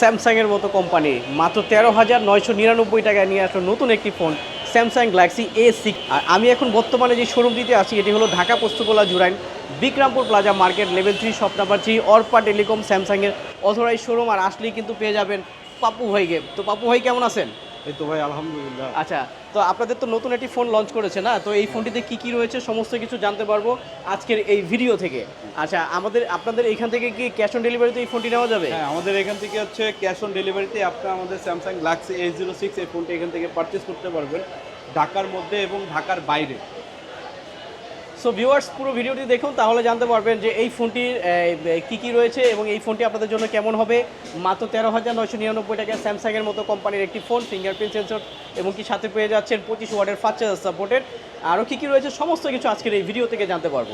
স্যামসাংয়ের মতো কোম্পানি। মাত্র তেরো হাজার নয়শো নিরানব্বই টাকায় নিয়ে আসলো নতুন একটি phone, Samsung Galaxy A six আর আমি এখন বর্তমানে যে শোরুম দিতে আসি এটি হলো Dhaka Postogola Jurain, Bikrampur plaza market level three shop number three Arpa telecom, স্যামসাংয়ের অথরাইজ শোরুম আর আসলেই কিন্তু পেয়ে যাবেন পাপু ভাইকে। তো পাপু ভাই, কেমন আছেন? এই তো ভাই আলহামদুলিল্লাহ। আচ্ছা তো আপনাদের তো নতুন একটি ফোন লঞ্চ করেছে না? তো এই ফোনটিতে কি কি রয়েছে সমস্ত কিছু জানতে পারব আজকের এই ভিডিও থেকে। আচ্ছা আমাদের আপনাদের এখান থেকে কি ক্যাশ অন ডেলিভারিতে এই ফোনটি নেওয়া যাবে? হ্যাঁ আমাদের এখান থেকে হচ্ছে ক্যাশ অন ডেলিভারিতে আপনি আমাদের Samsung Galaxy A zero six এই ফোনটি এখান থেকে পারচেস করতে পারবেন। ঢাকার মধ্যে এবং ঢাকার বাইরে। সো ভিউয়ার্স পুরো ভিডিওটি দেখুন, তাহলে জানতে পারবেন যে এই ফোনটির কি কি রয়েছে এবং এই ফোনটি আপনাদের জন্য কেমন হবে। মাত্র তেরো হাজার নয়শো নিরানব্বই টাকায় স্যামসাংয়ের মতো কোম্পানির একটি ফোন ফিঙ্গারপ্রিন্ট সেন্সর এবং কি সাথে পেয়ে যাচ্ছেন পঁচিশ ওয়ার্ডের ফাস্ট চার্জার আরও কী কী রয়েছে, সমস্ত কিছু আজকের এই ভিডিও থেকে জানতে পারব।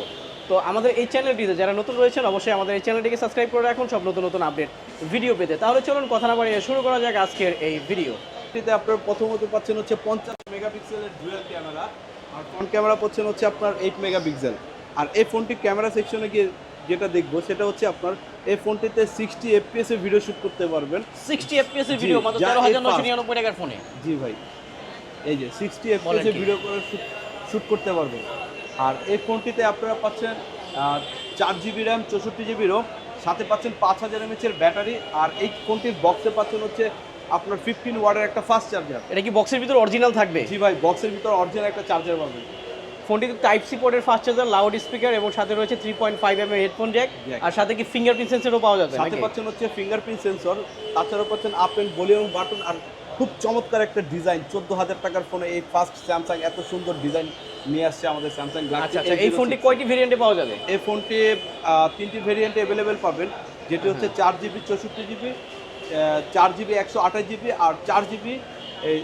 তো আমাদের এই চ্যানেলটিতে যারা নতুন রয়েছেন, অবশ্যই আমাদের এই চ্যানেলটিকে সাবস্ক্রাইব করে রাখুন, সব নতুন নতুন আপডেট ভিডিও পেতে। তাহলে চলুন, কথা না বাড়িয়ে শুরু করা যাক আজকের এই ভিডিও। আপনার প্রথমত পাচ্ছেন হচ্ছে পঞ্চাশ মেগাপিক্সেলের ডুয়েল ক্যামেরা। আর ফ্রন্ট ক্যামেরা পাচ্ছেন হচ্ছে আপনার এইট মেগাপিক্সেল আর এই ফোনটির ক্যামেরা সেকশনে গিয়ে যেটা দেখব সেটা হচ্ছে আপনার এই ফোনটিতে সিক্সটি এফপিএস এ ভিডিও শুট করতে পারবেন। সিক্সটি এফপিএস এর ভিডিও মাত্র তেরো হাজার fast। নিরানব্বই টাকার ফোনে জি ভাই। এই যে সিক্সটি এফপিএস এ ভিডিও করে শুট করতে পারবেন। আর এই ফোনটিতে আপনারা পাচ্ছেন চার জিবি র্যাম চৌষট্টি জিবি রোম সাথে পাচ্ছেন পাঁচ হাজার এমএচের ব্যাটারি আর এই ফোনটির বক্সে পাচ্ছেন হচ্ছে আপনার ফিফটিন ওয়ার্ডের একটা ফাস্ট চার্জার এটা কি বক্সের ভিতর অরিজিনাল থাকবে? জি ভাই বক্সের ভিতর অরিজিনাল একটা চার্জার পাবেন। ফোনটিতে টাইপ সি পোর্টের ফাস্ট চার্জার লাউড স্পিকার এবং সাথে রয়েছে three point five M headphone jack আর সাথে কি ফিঙ্গারপ্রিন্ট সেন্সরও পাওয়া যাবে সাথে পাচ্ছেন হচ্ছে ফিঙ্গারপ্রিন্ট সেন্সর তাছাড়াও পাচ্ছেন আপ এন্ড ভলিউম বাটন আর খুব চমৎকার একটা ডিজাইন চোদ্দ হাজার টাকার ফোনে এই ফার্স্ট স্যামসাং এত সুন্দর ডিজাইন নিয়ে আসছে আমাদের স্যামসাং আচ্ছা আচ্ছা এই ফোনটি কয়টি ভেরিয়েন্টে পাওয়া যাবে? এই ফোনটি তিনটি ভেরিয়েন্টে অ্যাভেলেবেল পাবেন যেটি হচ্ছে চার জিবি চৌষট্টি জিবি চার জিবি একশো আঠাশ জিবি আর চার জিবি এই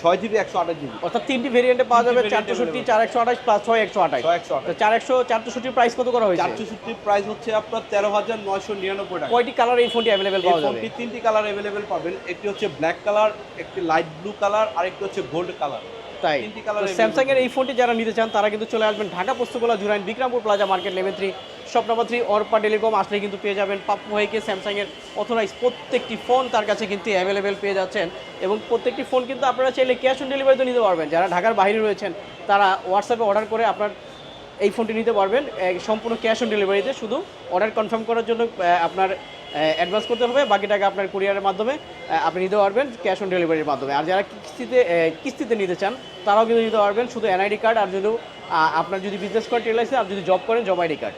ছয় জিবি একশো আঠাশ জিবি। অর্থাৎ তিনটি ভেরিয়েন্টে পাওয়া যাবে চারশোষট্টি চার একশো আঠাশ প্লাস ছয় একশো আঠাশ। একশো চার একশো চারশোষট্টির প্রাইস কত করা হয়েছে? চারশোষট্টির প্রাইস হচ্ছে আপনার তেরো হাজার নয়শো নিরানব্বই টাকা। কয়টি কালার এই ফোনটি অ্যাভেলেবেল পাওয়া যাবে? ফোনটি তিনটি কালার অ্যাভেলেবেল পাবেন। একটি হচ্ছে ব্ল্যাক কালার একটি লাইট ব্লু কালার আর একটি হচ্ছে গোল্ড কালার তাই। স্যামসাং এর এই ফোনটি যারা নিতে চান তারা কিন্তু চলে আসবেন Dhaka Postogola Jurain Bikrampur plaza market level three shop number three Arpa telecom আসলে কিন্তু পেয়ে যাবেন পাপ্পু ভাইকে স্যামসাং এর অথরাইজ প্রত্যেকটি ফোন তার কাছে কিন্তু অ্যাভেলেবেল পেয়ে যাচ্ছেন। এবং প্রত্যেকটি ফোন কিন্তু আপনারা চাইলে ক্যাশ অন ডেলিভারিতে নিতে পারবেন। যারা ঢাকার বাইরে রয়েছেন তারা হোয়াটসঅ্যাপে অর্ডার করে আপনার এই ফোনটি নিতে পারবেন। সম্পূর্ণ ক্যাশ অন ডেলিভারিতে শুধু অর্ডার কনফার্ম করার জন্য আপনার অ্যাডভান্স করতে হবে, বাকি টাকা আপনার কুরিয়ারের মাধ্যমে আপনি নিতে পারবেন ক্যাশ অন ডেলিভারির মাধ্যমে। আর যারা কিস্তিতে কিস্তিতে নিতে চান, তারাও কিন্তু নিতে পারবেন। শুধু এনআইডি কার্ড আর যদি আপনার যদি বিজনেস করেন ট্রেড লাইসেন্স আর যদি জব করেন জব আইডি কার্ড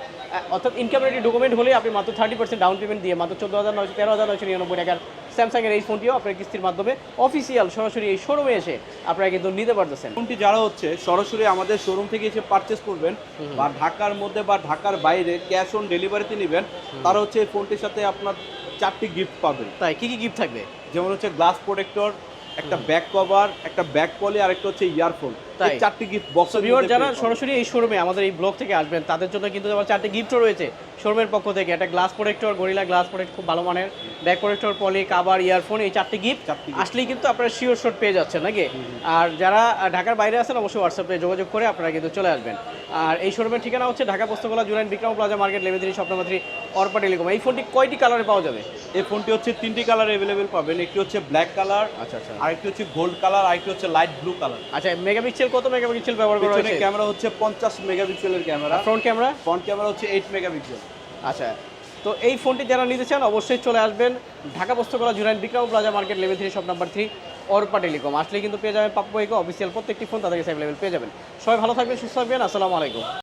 অর্থাৎ ইনকাম রেডি ডকুমেন্ট হলে আপনি মাত্র থার্টি পার্সেন্ট ডাউন পেমেন্ট দিয়ে মাত্র চোদ্দ হাজার নয়শো তেরো হাজার নয়শো নিরানব্বই টাকার স্যামসাংয়ের এই ফোনটিও আপনার কিস্তির মাধ্যমে অফিসিয়াল সরাসরি এই শোরুমে এসে আপনারা কিন্তু নিতে পারতেছেন। ফোনটি যারা হচ্ছে সরাসরি আমাদের শোরুম থেকে এসে পারচেস করবেন বা ঢাকার মধ্যে বা ঢাকার বাইরে ক্যাশ অন ডেলিভারিতে নেবেন তারা হচ্ছে এই ফোনটির সাথে আপনার চারটি গিফট পাবেন। তাই কী কী গিফট থাকবে? যেমন হচ্ছে গ্লাস প্রোটেক্টর একটা ব্যাক কভার একটা ব্যাক পলি আর একটা হচ্ছে ইয়ারফোন তাই? চারটি গিফট বক্স ভিউয়ার যারা সরাসরি এই শোরুমে আমাদের এই ব্লগ থেকে আসবেন তাদের জন্য কিন্তু আবার চারটে গিফটও রয়েছে শোরুমের পক্ষ থেকে। একটা glass protector gorilla glass protect খুব ভালো মানের ব্যাক প্রোটেক্টর পলি কাবার ইয়ারফোন এই চারটি গিফট। আসলেই কিন্তু আপনারা শিওর শট পেয়ে যাচ্ছেন নাকি? আর যারা ঢাকার বাইরে আছেন অবশ্যই হোয়াটসঅ্যাপে যোগাযোগ করে আপনারা কিন্তু চলে আসবেন। আর এই শোরুমের ঠিকানা হচ্ছে Dhaka Postogola Jurain Bikram plaza market level স্বপ্নমাত্রী Arpa telecom. এই ফোনটি কয়টি কালারে পাওয়া যাবে? এই ফোনটি হচ্ছে তিনটি কালার অ্যাভেলেবেল পাবেন। একটি হচ্ছে ব্ল্যাক কালার আচ্ছা আচ্ছা। আরেকটি হচ্ছে গোল্ড কালার আরেকটি হচ্ছে লাইট ব্লু কালার আচ্ছা মেগাপিক্সেল কত মেগাপিক্সেল ব্যবহার করা হয়েছে? ক্যামেরা হচ্ছে পঞ্চাশ মেগাপিক্সেলের camera front camera front camera হচ্ছে এইট মেগাপিক্সেল আচ্ছা তো এই ফোনটি যারা নিতে চান অবশ্যই চলে আসবেন Dhaka Postogola Jurain Bikram plaza market level three shop number three Arpa telecom. আসলে কিন্তু পেয়ে যাবেন পাপ্পু অফিসিয়াল প্রত্যেকটি ফোন তাদের কাছে অ্যাভেলেবেল পেয়ে যাবেন। সবাই ভালো থাকবেন সুস্থ থাকবেন আসসালামু আলাইকুম।